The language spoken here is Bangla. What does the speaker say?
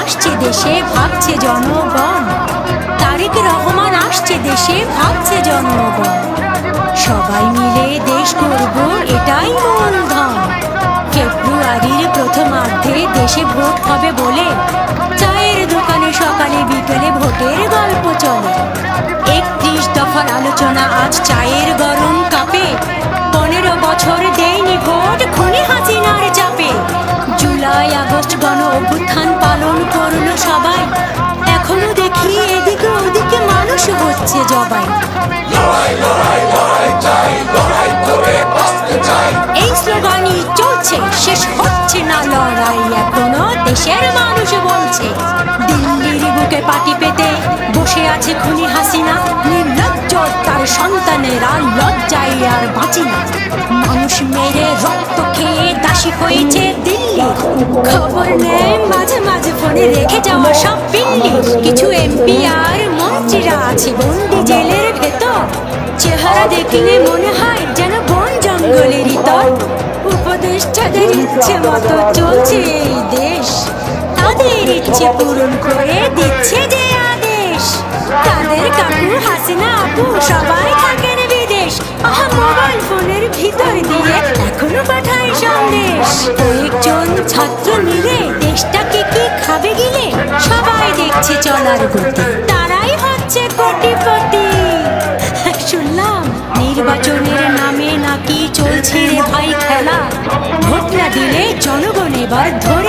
আসছে দেশে, ভাবছে জনগণ। তারেক রহমান আসছে দেশে, ভাবছে জনগণ। সবাই মিলে দেশ করব এটাই মূলধন। ফেব্রুয়ারির প্রথমার্ধে দেশে ভোট হবে বলে চায়ের দোকানে সকালে বিকেলে ভোটের গল্প চলে। একত্রিশ দফার আলোচনা আজ জবাই এই স্লোগানই চলছে, শেষ হচ্ছে না লড়াই এখনও, দেশের মানুষ বলছে, দিল্লির বুকে পাটি পেতে বসে আছে খুনি হাসিনা, নির্লজ্জ তার সন্তানেরা লজ্জায় আর বাঁচি না। মানুষ মেরে রক্ত খেয়ে দাসী হয়েছে দিল্লি। খবর নেই মাঝে মাঝে ফোনে, রেখে যাওয়া সব জেলের ভেতর। চেহারা দেখলে মনে হয় যেন বন জঙ্গলের ইতর উপদেষ্টাদের ইচ্ছে মতো চলছে এই দেশ। তাদের ইচ্ছে পূরণ করে দিচ্ছে যে আদেশ। তাদের কাকু হাসিনা আপু সবাই থাকেন বিদেশ। আহা, মোবাইল ফোনের ভিতর দিয়ে এখনও পাঠায় সন্দেশ। কয়েকজন ছাত্র মিলে দেশটাকে কি খাবে গিলে সবাই দেখছে চলার গতি। চলছে রে ভাই খেলা। ভোট না দিলে জনগণ এবার ধরে